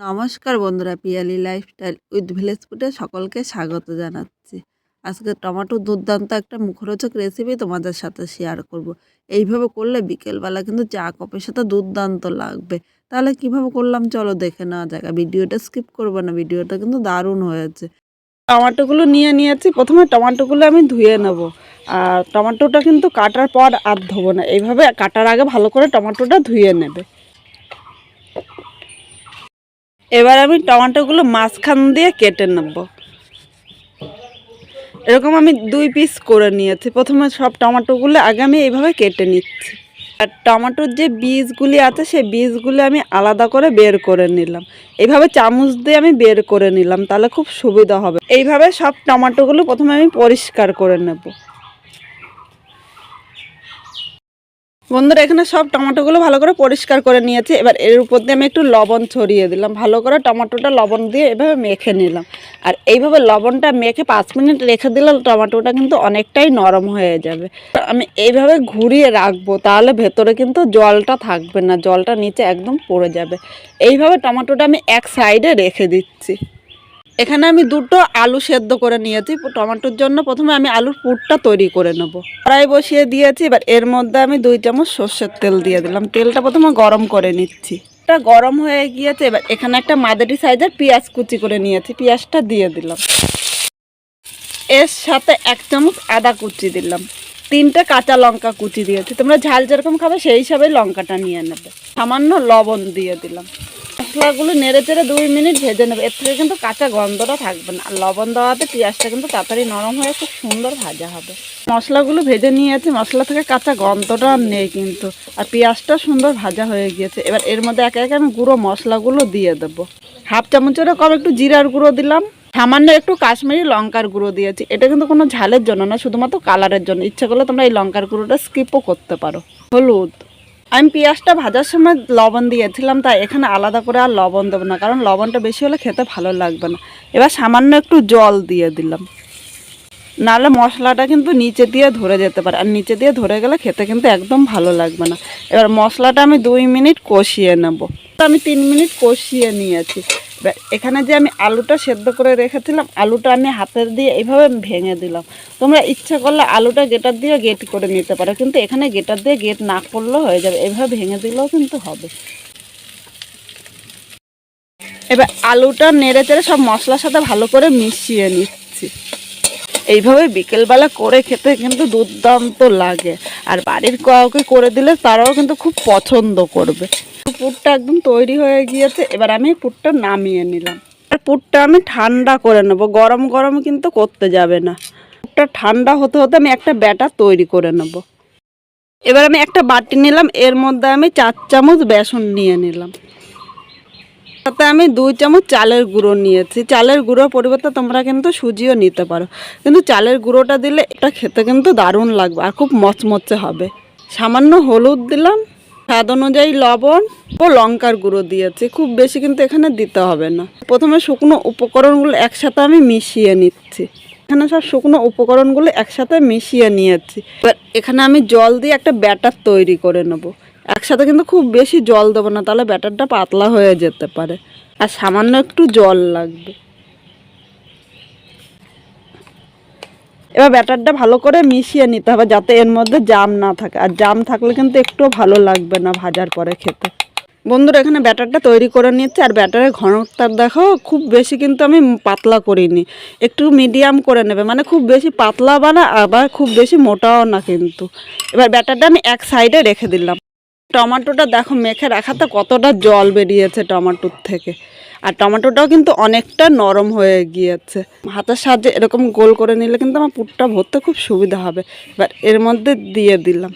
নমস্কার বন্ধুরা, Piyali lifestyle with village ফুডে সকলকে স্বাগত জানাচ্ছি। আজকে টমেটো দুর্দান্ত একটা মুখরোচক রেসিপি তোমাদের সাথে শেয়ার করব। এইভাবে করলে বিকেলবেলা কিন্তু চা কপের সাথে দুর্দান্ত লাগবে। তাহলে কীভাবে করলাম চলো দেখে নেওয়া যাক। ভিডিওটা স্কিপ করব না, ভিডিওটা কিন্তু দারুণ হয়েছে। টমাটোগুলো নিয়ে নিয়েছি। প্রথমে টমাটোগুলো আমি ধুয়ে নেব। আর টমাটোটা কিন্তু কাটার পর আর ধোবো না। এইভাবে কাটার আগে ভালো করে টমেটোটা ধুয়ে নেবে। এবার আমি টমেটোগুলো মাঝখান দিয়ে কেটে নেব। এরকম আমি দুই পিস করে নিয়েছি। প্রথমে সব টমেটোগুলো আগে আমি এইভাবে কেটে নিচ্ছি। আর টমেটোর যে বীজগুলি আছে, সেই বীজগুলি আমি আলাদা করে বের করে নিলাম। এইভাবে চামচ দিয়ে আমি বের করে নিলাম, তাহলে খুব সুবিধা হবে। এইভাবে সব টমেটোগুলো প্রথমে আমি পরিষ্কার করে নেব। বন্ধুরা, এখানে সব টমেটোগুলো ভালো করে পরিষ্কার করে নিয়েছি। এবার এর উপর দিয়ে আমি একটু লবণ ছড়িয়ে দিলাম। ভালো করে টমেটোটা লবণ দিয়ে এভাবে মেখে নিলাম। আর এইভাবে লবণটা মেখে পাঁচ মিনিট রেখে দিলে টমেটোটা কিন্তু অনেকটাই নরম হয়ে যাবে। আমি এইভাবে ঘুরিয়ে রাখব, তাহলে ভেতরে কিন্তু জলটা থাকবে না, জলটা নিচে একদম পড়ে যাবে। এইভাবে টমেটোটা আমি এক সাইডে রেখে দিচ্ছি। এখানে আমি দুটো আলু সেদ্ধ করে নিয়েছি টমেটোর জন্য। প্রথমে আমি আলুর পুরটা তৈরি করে নেব। কড়াই বসিয়ে দিয়েছি, এবার এর মধ্যে আমি দুই চামচ সর্ষের তেল দিয়ে দিলাম। তেলটা প্রথমে গরম করে নিচ্ছি। এটা গরম হয়ে গিয়েছে, এবার এখানে একটা মাদারি সাইজের পেঁয়াজ কুচি করে নিয়েছি। পেঁয়াজটা দিয়ে দিলাম। এর সাথে এক চামচ আদা কুচি দিলাম। তিনটে কাঁচা লঙ্কা কুচি দিয়েছি। তোমরা ঝাল যেরকম খাবে সেই হিসাবে লঙ্কাটা নিয়ে নেবে। সামান্য লবণ দিয়ে দিলাম। মশলাগুলো নেড়ে চেড়ে দুই মিনিট ভেজে নেবে। এর থেকে কিন্তু কাঁচা গন্ধটা থাকবে না। আর লবণ দেওয়াতে পেঁয়াজটা কিন্তু তাড়াতাড়ি নরম হয়ে খুব সুন্দর ভাজা হবে। মশলাগুলো ভেজে নিয়েছি, মশলা থেকে কাঁচা গন্ধটা আর নেই কিন্তু। আর পেঁয়াজটা সুন্দর ভাজা হয়ে গিয়েছে। এবার এর মধ্যে একে একে আমি গুঁড়ো মশলাগুলো দিয়ে দেবো। হাফ চামচেরও কম একটু জিরার গুঁড়ো দিলাম। সামান্য একটু কাশ্মীরি লঙ্কার গুঁড়ো দিয়েছি। এটা কিন্তু কোনো ঝালের জন্য না শুধুমাত্র কালারের জন্য। ইচ্ছা করলে তোমরা এই লঙ্কার গুঁড়োটা স্কিপও করতে পারো। হলুদ। আমি পেঁয়াজটা ভাজার সময় লবণ দিয়েছিলাম, তাই এখানে আলাদা করে আর লবণ দেবো না, কারণ লবণটা বেশি হলে খেতে ভালো লাগবে না। এবার সামান্য একটু জল দিয়ে দিলাম। নাহলে মশলাটা কিন্তু নিচে দিয়ে ধরে যেতে পারে, আর নিচে দিয়ে ধরে গেলে খেতে কিন্তু একদম ভালো লাগবে না। এবার মশলাটা আমি দুই মিনিট কষিয়ে নেব। আমি তিন মিনিট কষিয়ে নিয়েছি। এখানে যে আমি আলুটা সেদ্ধ করে রেখেছিলাম, আলুটা আমি হাতের দিয়ে এইভাবে ভেঙে দিলাম। তোমরা ইচ্ছা করলে আলুটা গেটার দিয়ে গেট করে নিতে পারো, কিন্তু এখানে গেটার দিয়ে গেট না করলেও হয়ে যাবে, এভাবে ভেঙে দিলেও কিন্তু হবে। এবার আলুটা নেড়ে চেড়ে সব মশলার সাথে ভালো করে মিশিয়ে নিচ্ছি। এইভাবে বিকেলবেলা করে খেতে কিন্তু দুর্দান্ত লাগে, আর বাড়ির কাউকে করে দিলে তারাও কিন্তু খুব পছন্দ করবে। পুরটা একদম তৈরি হয়ে গিয়েছে। এবার আমি পুরটা নামিয়ে নিলাম। আর পুরটা আমি ঠান্ডা করে নেব। গরম গরম কিন্তু করতে যাবে না। পুরটা ঠান্ডা হতে হতে আমি একটা ব্যাটার তৈরি করে নেব। এবার আমি একটা বাটি নিলাম। এর মধ্যে আমি চার চামচ বেসন নিয়ে নিলাম। তাতে আমি দুই চামচ চালের গুঁড়ো নিয়েছি। চালের গুঁড়োর পরিবর্তে তোমরা কিন্তু সুজিও নিতে পারো। কিন্তু চালের গুঁড়োটা দিলে এটা খেতে কিন্তু দারুণ লাগবে আর খুব মচমচে হবে। সামান্য হলুদ দিলাম। স্বাদ অনুযায়ী লবণ ও লঙ্কার গুঁড়ো দিয়েছি। খুব বেশি কিন্তু এখানে দিতে হবে না। প্রথমে শুকনো উপকরণগুলো একসাথে আমি মিশিয়ে নিচ্ছি। এখানে সব শুকনো উপকরণগুলো একসাথে মিশিয়ে নিয়েছি। এবার এখানে আমি জল দিয়ে একটা ব্যাটার তৈরি করে নেব। একসাথে কিন্তু খুব বেশি জল দেবো না, তাহলে ব্যাটারটা পাতলা হয়ে যেতে পারে। আর সামান্য একটু জল লাগবে। এবার ব্যাটারটা ভালো করে মিশিয়ে নিতে হবে যাতে এর মধ্যে জাম না থাকে। আর জাম থাকলে কিন্তু একটু ভালো লাগবে না ভাজার পরে খেতে। বন্ধুরা, এখানে ব্যাটারটা তৈরি করে নিচ্ছে আর ব্যাটারের ঘনত্বটা দেখো, খুব বেশি কিন্তু আমি পাতলা করিনি। একটু মিডিয়াম করে নেবে মানে খুব বেশি পাতলা বা না, আবার খুব বেশি মোটাও না কিন্তু। এবার ব্যাটারটা আমি এক সাইডে রেখে দিলাম। টমেটোটা দেখো মেখে রাখাতে কতটা জল বেরিয়েছে টমাটোর থেকে। আর টমেটোটাও কিন্তু অনেকটা নরম হয়ে গিয়েছে। হাতের সাহায্যে এরকম গোল করে নিলে কিন্তু আমার পুরটা ভরতে খুব সুবিধা হবে। এবার এর মধ্যে দিয়ে দিলাম।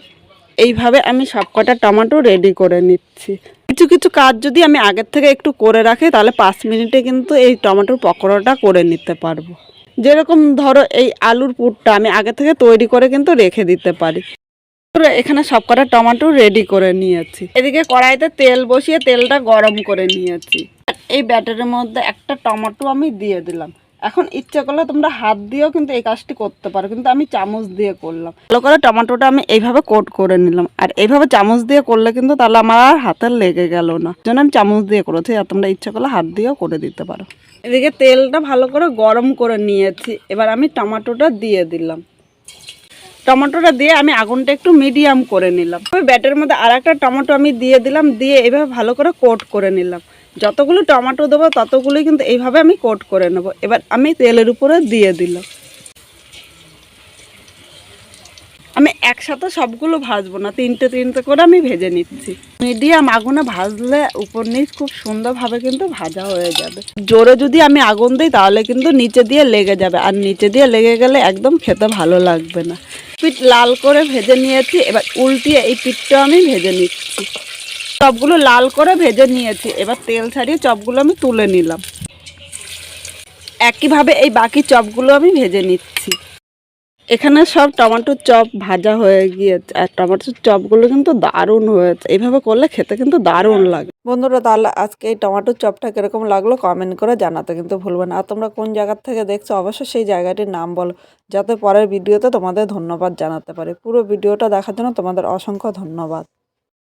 এইভাবে আমি সবকটা টমাটো রেডি করে নিচ্ছি। কিছু কিছু কাজ যদি আমি আগের থেকে একটু করে রাখি, তাহলে পাঁচ মিনিটে কিন্তু এই টমেটোর পকোড়াটা করে নিতে পারব। যেরকম ধরো এই আলুর পুরটা আমি আগে থেকে তৈরি করে কিন্তু রেখে দিতে পুরো। এখানে সব কটা টমেটো রেডি করে নিয়েছি। এদিকে কড়াইতে তেল বসিয়ে তেলটা গরম করে নিয়েছি। এই ব্যাটারের মধ্যে একটা টমেটো আমি দিয়ে দিলাম। এখন ইচ্ছে করলে তোমরা হাত দিয়েও কিন্তু এই কাজটি করতে পারো, কিন্তু আমি চামচ দিয়ে করলাম। ভালো করে টমেটোটা আমি এইভাবে কোট করে নিলাম। আর এইভাবে চামচ দিয়ে করলে কিন্তু তাহলে আমার আর হাতে লেগে গেল না। জন্য আমি চামচ দিয়ে করেছি, আর তোমরা ইচ্ছে করলে হাত দিয়েও করে দিতে পারো। এদিকে তেলটা ভালো করে গরম করে নিয়েছি। এবার আমি টমেটোটা দিয়ে দিলাম। টমেটোটা দিয়ে আমি আগুনটা একটু মিডিয়াম করে নিলাম। ওই ব্যাটের মধ্যে আর একটা টমেটো আমি দিয়ে দিলাম, দিয়ে এভাবে ভালো করে কোট করে নিলাম। যতগুলো টমেটো দেবো, ততগুলোই কিন্তু এইভাবে আমি কোট করে নেব। এবার আমি তেলের উপরে দিয়ে দিলাম। আমি একসাথে সবগুলো ভাজবো না, তিনটে তিনটে করে আমি ভেজে নিচ্ছি। মিডিয়াম আগুনে ভাজলে উপর নিচ খুব সুন্দরভাবে কিন্তু ভাজা হয়ে যাবে। জোরে যদি আমি আগুন দিই, তাহলে কিন্তু নিচে দিয়ে লেগে যাবে। আর নিচে দিয়ে লেগে গেলে একদম খেতে ভালো লাগবে না। পিঠ লাল করে ভেজে নিয়েছি, এবার উল্টিয়ে এই পিঠটা আমি ভেজে নিচ্ছি। চপগুলো লাল করে ভেজে নিয়েছি, এবার তেল ছাড়িয়ে চপগুলো আমি তুলে নিলাম। একইভাবে এই বাকি চপগুলো আমি ভেজে নিচ্ছি। এখানে সব টমেটোর চপ ভাজা হয়ে গিয়েছে, আর টমেটোর চপগুলো কিন্তু দারুণ হয়েছে। এইভাবে করলে খেতে কিন্তু দারুণ লাগে। বন্ধুরা, তাহলে আজকে এই টমেটোর চপটা কীরকম লাগল কমেন্ট করে জানাতে কিন্তু ভুলবে না। আর তোমরা কোন জায়গার থেকে দেখছ, অবশ্যই সেই জায়গাটির নাম বলো, যাতে পরের ভিডিওতে তোমাদের ধন্যবাদ জানাতে পারে। পুরো ভিডিওটা দেখার জন্য তোমাদের অসংখ্য ধন্যবাদ।